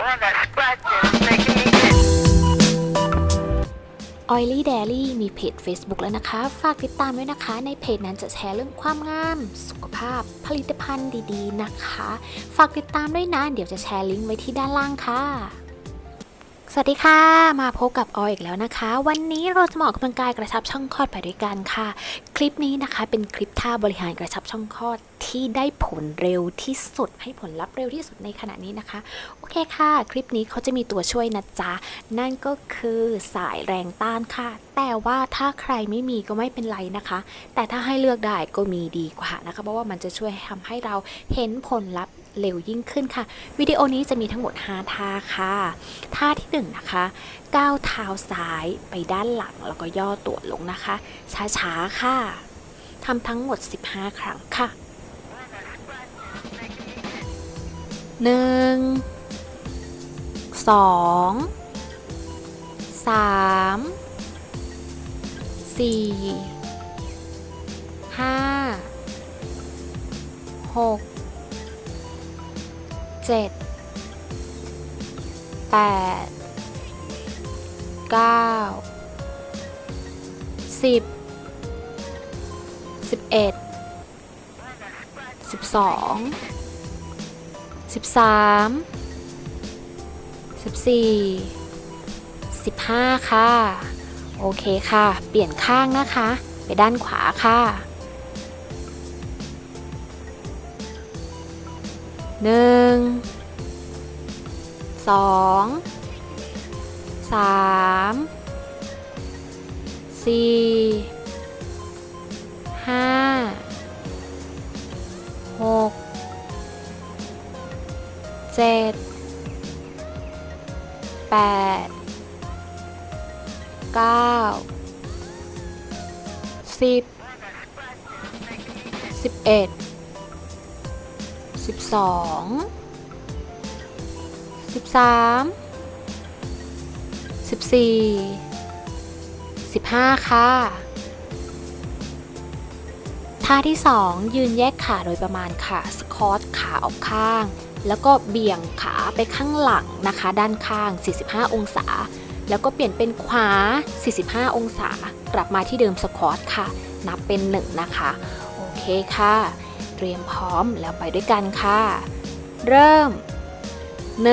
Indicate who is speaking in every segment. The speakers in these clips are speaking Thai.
Speaker 1: Well, that scratch is making me itch.
Speaker 2: Oily Dairy มีเพจ Facebook แล้วนะคะ ฝากติดตามด้วยนะคะ ในเพจนั้นจะแชร์เรื่องความงาม สุขภาพ ผลิตภัณฑ์ดีๆ นะคะ ฝากติดตามด้วยนะ เดี๋ยวจะแชร์ลิงก์ไว้ที่ด้านล่างค่ะ สวัสดีค่ะ มาพบกับออยอีกแล้วนะคะ วันนี้เราจะมาออกกำลังกายกระชับช่องคลอดไปด้วยกันค่ะ คลิปนี้นะคะเป็นคลิปท่าบริหารกระชับช่องคลอดที่ได้ผลเร็วที่สุดให้ผลลัพธ์เร็วที่สุดในขณะนี้นะคะ โอเคค่ะ คลิปนี้เขาจะมีตัวช่วยนะจ๊ะ นั่นก็คือสายแรงต้านค่ะ แต่ว่าถ้าใครไม่มีก็ไม่เป็นไรนะคะ แต่ถ้าให้เลือกได้ก็มีดีกว่านะคะ เพราะว่ามันจะช่วยทำให้เราเห็นผลลัพธ์ เร็วยิ่งขึ้นค่ะ วิดีโอนี้จะมีทั้งหมด 5 ท่าค่ะ ท่าที่ 1 นะคะ ก้าวเท้าซ้ายไปด้านหลังแล้วก็ย่อตัวลงนะคะ ช้าๆ ค่ะทำทั้งหมด 15 ครั้งค่ะหนึ่งสอง สามสี่ห้าหกเจ็ดแปดเก้าสิบสิบเอ็ดสิบสองสิบสามสิบสี่สิบห้าค่ะ โอเคค่ะ เปลี่ยนข้างนะคะ ไปด้านขวาค่ะ หนึ่งสองสามสี่ห้าหกเจ็ดแปดเก้าสิบสิบเอ็ด สองสิบสามสิบสี่สิบห้าค่ะท่าที่2ยืนแยกขาโดยประมาณค่ะ สควอตขาออกข้าง แล้วก็เบี่ยงขาไปข้างหลังนะคะ ด้านข้าง 45 องศา แล้วก็เปลี่ยนเป็นขวา 45 องศา กลับมาที่เดิมสควอตค่ะ นับเป็น 1 นะคะ โอเคค่ะ เตรียมพร้อมแล้วไปด้วยกันค่ะ เริ่ม 1 2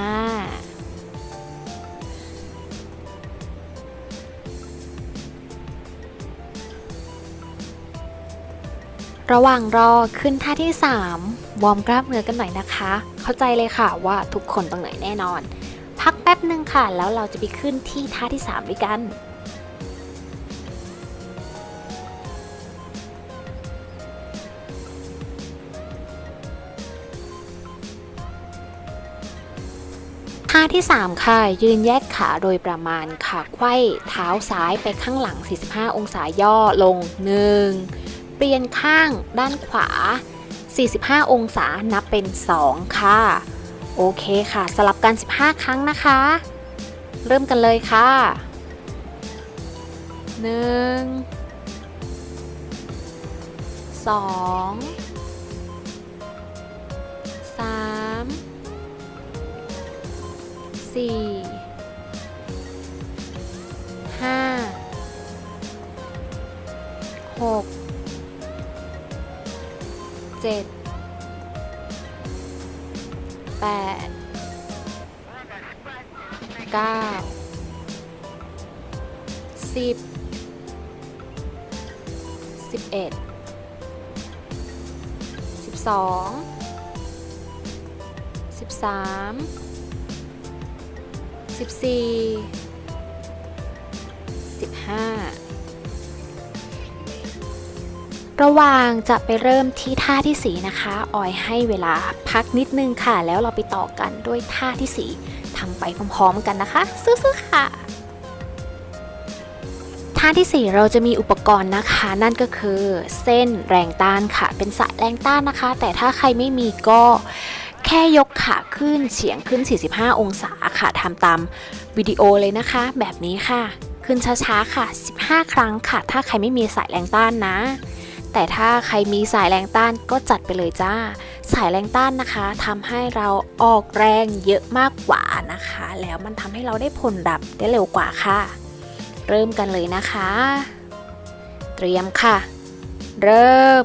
Speaker 2: ่ะ ระหว่างรอขึ้นท่าที่ 3 วอร์มกล้ามเนื้อกันหน่อยนะคะ เข้าใจเลยค่ะว่าทุกคนต้องเหนื่อยแน่นอน พักแป๊บหนึ่งค่ะ แล้วเราจะไปขึ้นที่ท่าที่ 3 ด้วยกัน ท่าที่ 3 ค่ะ ยืนแยกขาโดยประมาณค่ะไขว้เท้าซ้ายไปข้างหลัง 45 องศาย่อลง 1 เปลี่ยนข้างด้านขวา 45 องศานับเป็น 2 ค่ะ โอเคค่ะ สลับกัน 15 ครั้งนะคะ เริ่มกันเลยค่ะ 1 2 สี่ห้าหกเจ็ดแปดเก้าสิบสิบเอ็ดสิบสองสิบสาม สิบสี่สิบห้าระหว่างจะไปเริ่มที่ท่าที่สีนะคะ ออยให้เวลาพักนิดนึงค่ะ แล้วเราไปต่อกันด้วยท่าที่สีทำไปพร้อมๆกันนะคะสู้ๆค่ะท่าที่ 4 เราจะมีอุปกรณ์นะคะ นั่นก็คือเส้นแรงต้านค่ะ เป็นสายแรงต้านนะคะ แต่ถ้าใครไม่มีก็ แค่ยกขาขึ้นเฉียงขึ้น 45 องศาค่ะทำตามวิดีโอเลยนะคะ แบบนี้ค่ะ ขึ้นช้าๆค่ะ 15 ครั้งค่ะ ถ้าใครไม่มีสายแรงต้านนะ แต่ถ้าใครมีสายแรงต้านก็จัดไปเลยจ้า สายแรงต้านนะคะทำให้เราออกแรงเยอะมากกว่านะคะ แล้วมันทำให้เราได้ผลลัพธ์ได้เร็วกว่าค่ะ เริ่มกันเลยนะคะ เตรียมค่ะ เริ่ม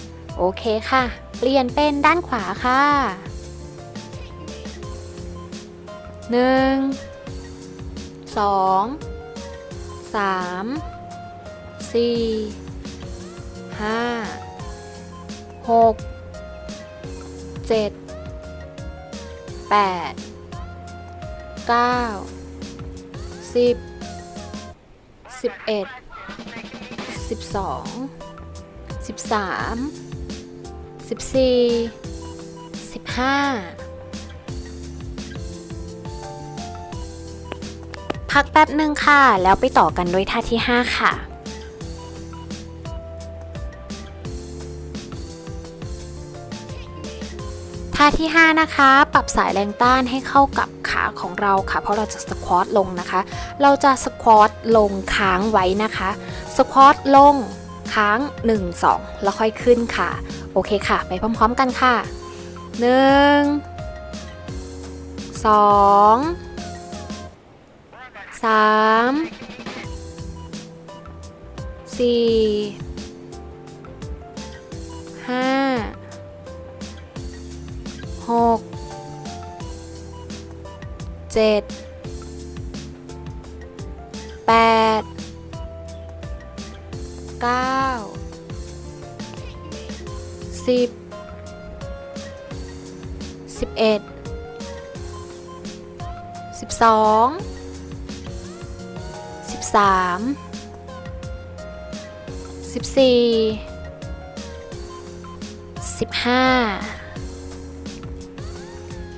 Speaker 2: โอเคค่ะ เปลี่ยนเป็นด้านขวาค่ะหนึ่งสองสามสี่ห้าห กเจ็ดแปดเก้าสิบสี่สิบห้าพักแป๊บหนึ่งค่ะ แล้วไปต่อกันด้วยท่าที่ 5 ค่ะท่าที่ 5 นะคะ ปรับสายแรงต้านให้เข้ากับขาของเราค่ะ เพราะเราจะสควอตลงนะคะ เราจะสควอตลงค้างไว้นะคะ สควอตลง ค้าง 1 2 แล้วค่อยขึ้นค่ะ โอเคค่ะ ไปพร้อมๆกันค่ะ 1 2 3 4 5หกเจ็ดแปด เก้าสิบสิบเอ็ดสิบสองสิบสามสิบสี่สิบห้า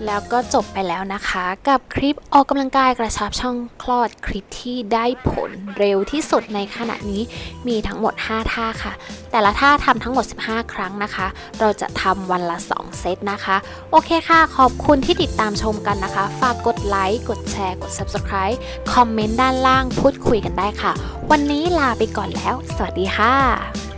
Speaker 2: แล้วก็จบไปแล้วนะคะ กับคลิปออกกำลังกายกระชับช่องคลอดคลิปที่ได้ผลเร็วที่สุดในขณะนี้มีทั้งหมด 5 ท่าค่ะ แต่ละท่าทำทั้งหมด 15 ครั้งนะคะ เราจะทำวันละ 2 เซตนะคะ โอเคค่ะ ขอบคุณที่ติดตามชมกันนะคะ ฝากกดไลค์กดแชร์กด Subscribe คอมเมนต์ด้านล่างพูดคุยกันได้ค่ะ วันนี้ลาไปก่อนแล้ว สวัสดีค่ะ